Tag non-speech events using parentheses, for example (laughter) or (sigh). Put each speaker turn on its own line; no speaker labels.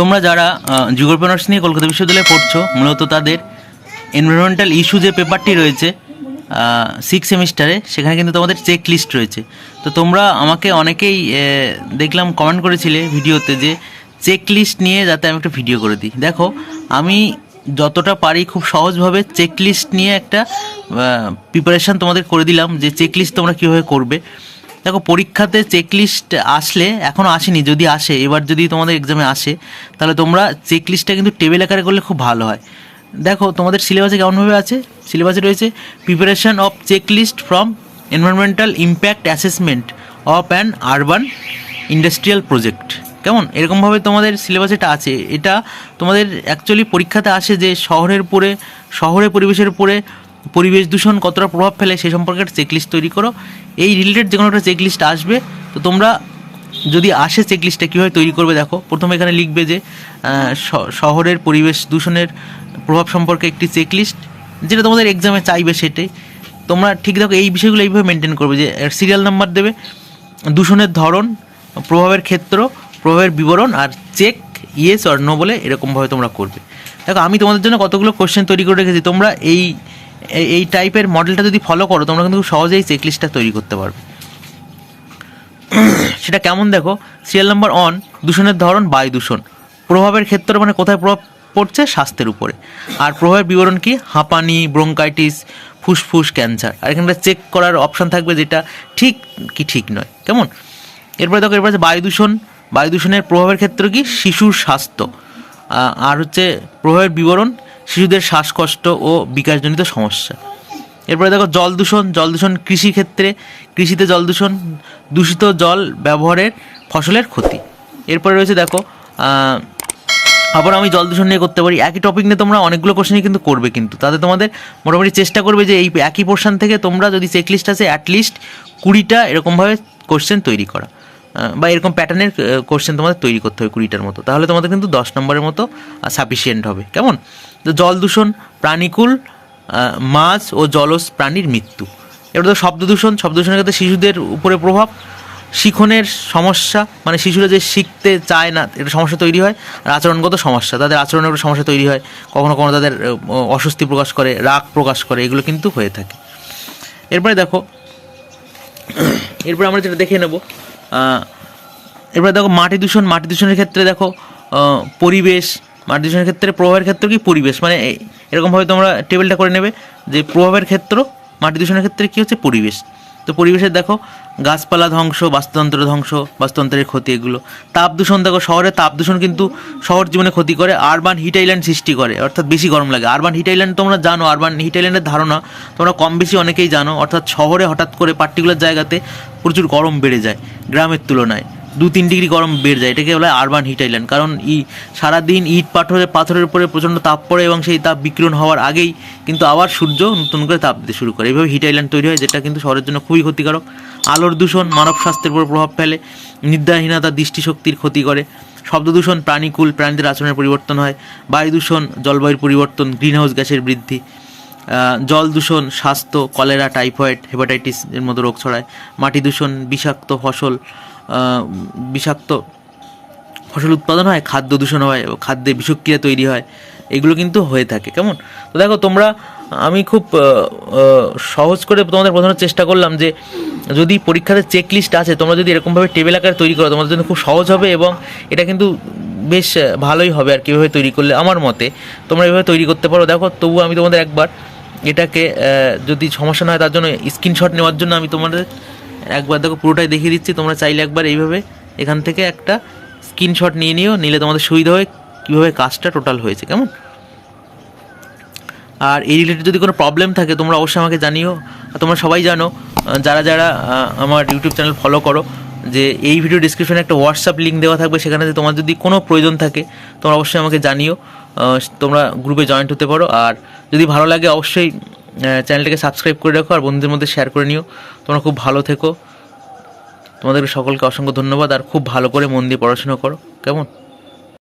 তোমরা যারা জিওগ্রাফি নিয়ে কলকাতা বিশ্ববিদ্যালয়ে পড়ছো, মূলত তাদের এনভায়রনমেন্টাল ইস্যু যে পেপারটি রয়েছে সিক্স সেমিস্টারে সেখানে কিন্তু তোমাদের চেক লিস্ট রয়েছে। তো তোমরা আমাকে অনেকেই দেখলাম কমেন্ট করেছিলে ভিডিওতে যে চেক লিস্ট নিয়ে যাতে আমি একটা ভিডিও করে দিই। দেখো, আমি যতটা পারি খুব সহজভাবে চেক লিস্ট নিয়ে একটা প্রিপারেশান তোমাদের করে দিলাম যে চেক লিস্ট তোমরা কীভাবে করবে। দেখো, পরীক্ষাতে চেকলিস্ট আসলে এখনও আসেনি, যদি আসে, এবার যদি তোমাদের এক্সামে আসে, তাহলে তোমরা চেকলিস্টটা কিন্তু টেবিল আকারে করলে খুব ভালো হয়। দেখো, তোমাদের সিলেবাসে কেমনভাবে আছে? সিলেবাসে রয়েছে preparation of checklist from environmental impact assessment of an urban industrial project কেমন? এরকমভাবে তোমাদের সিলেবাস এটা আছে। এটা তোমাদের অ্যাকচুয়ালি পরীক্ষাতে আসে যে শহরের উপরে শহরের পরিবেশের উপরে পরিবেশ দূষণ কতটা প্রভাব ফেলে সে সম্পর্কে একটা চেকলিস্ট তৈরি করো। এই রিলেটেড যে কোনো একটা চেকলিস্ট আসবে, তো তোমরা যদি আসে চেকলিস্টটা কীভাবে তৈরি করবে দেখো। প্রথমে এখানে লিখবে যে শহরের পরিবেশ দূষণের প্রভাব সম্পর্কে একটি চেকলিস্ট যেটা তোমাদের এক্সামে চাইবে সেটাই। তোমরা ঠিক দেখো এই বিষয়গুলো এইভাবে মেনটেন করবে যে সিরিয়াল নাম্বার দেবে, দূষণের ধরন, প্রভাবের ক্ষেত্র, প্রভাবের বিবরণ, আর চেক ইয়েস অর নো বলে এরকমভাবে তোমরা করবে। দেখো, আমি তোমাদের জন্য কতগুলো কোশ্চেন তৈরি করে রেখেছি। তোমরা এই এই- টাইপের মডেলটা যদি ফলো করো, তোমরা কিন্তু সহজেই চেকলিস্টটা তৈরি করতে পারবে। (clears throat) সেটা কেমন দেখো? সিরিয়াল নাম্বার অন দূষণের ধরন বায়ু দূষণ। প্রভাবের ক্ষেত্রে মানে কোথায় প্রভাব পড়ছে? স্বাস্থ্যের উপরে। আর প্রভাবের বিবরণ কি? হাঁপানি ব্রঙ্কাইটিস ফুসফুস ক্যান্সার আর এখানটা চেক করার অপশান থাকবে যেটা ঠিক কি ঠিক নয়। কেমন? এরপরে দেখো, এরপরে বায়ু দূষণ। বায়ু দূষণের প্রভাবের ক্ষেত্রে কি? শিশুর স্বাস্থ্য। আর হচ্ছে প্রভাবের বিবরণ শিশুদের শ্বাসকষ্ট ও বিকাশজনিত সমস্যা। এরপরে দেখো, জল দূষণ জল দূষণ কৃষিক্ষেত্রে, কৃষিতে জল দূষণ, দূষিত জল ব্যবহারের ফসলের ক্ষতি। এরপরে রয়েছে দেখো আবার আমি জল দূষণ নিয়ে করতে পারি। একই টপিক নিয়ে তোমরা অনেকগুলো কোশ্চেনই কিন্তু করবে কিন্তু। তাতে তোমাদের মোটামুটি চেষ্টা করবে যে এই একই পোর্শন থেকে তোমরা যদি চেকলিস্ট আছে অ্যাটলিস্ট কুড়িটা এরকমভাবে কোশ্চেন তৈরি করা। বা এরকম প্যাটার্নের কোশ্চেন তোমাদের তৈরি করতে হবে কুড়িটার মতো। তাহলে তোমাদের কিন্তু দশ নম্বরের মতো সাফিসিয়েন্ট হবে। কেমন? জল দূষণ, প্রাণীকুল মাছ ও জলজ প্রাণীর মৃত্যু। এবার তো শব্দ দূষণ, শব্দ দূষণের ক্ষেত্রে শিশুদের উপরে প্রভাব। শিখনের সমস্যা মানে শিশুরা যে শিখতে চায় না, এটা সমস্যা তৈরি হয়। আর আচরণগত সমস্যা, তাদের আচরণের একটা সমস্যা তৈরি হয়। কখনো কখনো তাদের অস্বস্তি প্রকাশ করে, রাগ প্রকাশ করে, এগুলো কিন্তু হয়ে থাকে। এরপরে দেখো, এরপরে আমরা যেটা দেখে নেব এরপরে দেখো মাটি দূষণ, মাটি দূষণের ক্ষেত্রে দেখো পরিবেশ মাটি দূষণের ক্ষেত্রে প্রভাবের ক্ষেত্র কি? পরিবেশ। মানে এরকমভাবে তোমরা টেবিলটা করে নেবে যে প্রভাবের ক্ষেত্র মাটি দূষণের ক্ষেত্রে কী হচ্ছে? পরিবেশ। তো পরিবেশের দেখো, গাছপালা ধ্বংস, বাস্তুতন্ত্র ধ্বংস, বাস্তুতন্ত্রের ক্ষতি এগুলো। তাপ দূষণ দেখো, শহরে তাপ দূষণ কিন্তু শহর জীবনে ক্ষতি করে আরবান হিট আইল্যান্ড সৃষ্টি করে, অর্থাৎ বেশি গরম লাগে। আরবান হিট আইল্যান্ড তোমরা জানো আরবান হিট আইল্যান্ডের ধারণা তোমরা কম বেশি অনেকেই জানো, অর্থাৎ শহরে হঠাৎ করে পার্টিকুলার জায়গাতে প্রচুর গরম বেড়ে যায়, গ্রামের তুলনায়। দু তিন ডিগ্রি গরম বেড়ে যায়। এটাকে বলা হয় আরবান হিট আইল্যান্ড কারণ ই সারাদিন ইট পাথরের পাথরের উপরে প্রচণ্ড তাপ পড়ে এবং সেই তাপ বিকিরণ হওয়ার আগেই কিন্তু আবার সূর্য নতুন করে তাপ দিতে শুরু করে। এইভাবে হিট আইল্যান্ড তৈরি হয়, যেটা কিন্তু শহরের জন্য খুবই ক্ষতিকারক। আলোর দূষণ, মানব স্বাস্থ্যের উপর প্রভাব ফেলে নিদ্রাহীনতা দৃষ্টিশক্তির ক্ষতি করে। শব্দ দূষণ, প্রাণীকুল, প্রাণীদের আচরণের পরিবর্তন হয়। বায়ু দূষণ, জলবায়ুর পরিবর্তন গ্রিনহাউস গ্যাসের বৃদ্ধি। জল দূষণ, স্বাস্থ্য, কলেরা, টাইফয়েড হেপাটাইটিস এর মতো রোগ ছড়ায়। মাটি দূষণ, বিষাক্ত ফসল বিষাক্ত ফসল উৎপাদন হয়, খাদ্য দূষণ হয়, খাদ্যে বিষক্রিয়া তৈরি হয়, এগুলো কিন্তু হয়ে থাকে, কেমন? তো দেখো, তোমরা, আমি খুব সহজ করে তোমাদের বোঝানোর চেষ্টা করলাম যে যদি পরীক্ষাতে চেক লিস্ট আছে, তোমরা যদি এরকমভাবে টেবিল আকারে তৈরি করো, তোমাদের জন্য খুব সহজ হবে এবং এটা কিন্তু বেশ ভালোই হবে আর কীভাবে তৈরি করলে আমার মতে। তোমরা এভাবে তৈরি করতে পারো। দেখো, তবু আমি তোমাদের একবার এটাকে যদি সমস্যা না হয়, তার জন্য স্ক্রিনশট নেওয়ার জন্য আমি তোমাদের একবার দেখো, পুরোটাই দেখিয়ে দিচ্ছি। তোমরা চাইলে একবার এইভাবে এখান থেকে একটা স্ক্রিনশট নিয়ে নিও, নিলে তোমাদের সুবিধা হয় কীভাবে কাজটা টোটাল হয়েছে, কেমন? আর এই রিলেটেড যদি কোনো প্রবলেম থাকে, তোমরা অবশ্যই আমাকে জানিও। তোমরা সবাই জানো যারা যারা আমার ইউটিউব চ্যানেল ফলো করো, যে এই ভিডিও ডিসক্রিপশনে একটা হোয়াটসঅ্যাপ লিঙ্ক দেওয়া থাকবে, সেখানে তোমার যদি কোনো প্রয়োজন থাকে, তোমরা অবশ্যই আমাকে জানিও। তোমরা গ্রুপে জয়েন্ট হতে পারো। আর যদি ভালো লাগে, অবশ্যই চ্যানেলটাকে সাবস্ক্রাইব করে রাখো আর বন্ধুদের মধ্যে শেয়ার করে নিও। তোমরা খুব ভালো থেকো। তোমাদের সকলকে অসংখ্য ধন্যবাদ আর খুব ভালো করে মন দিয়ে পড়াশোনা করো। কেমন?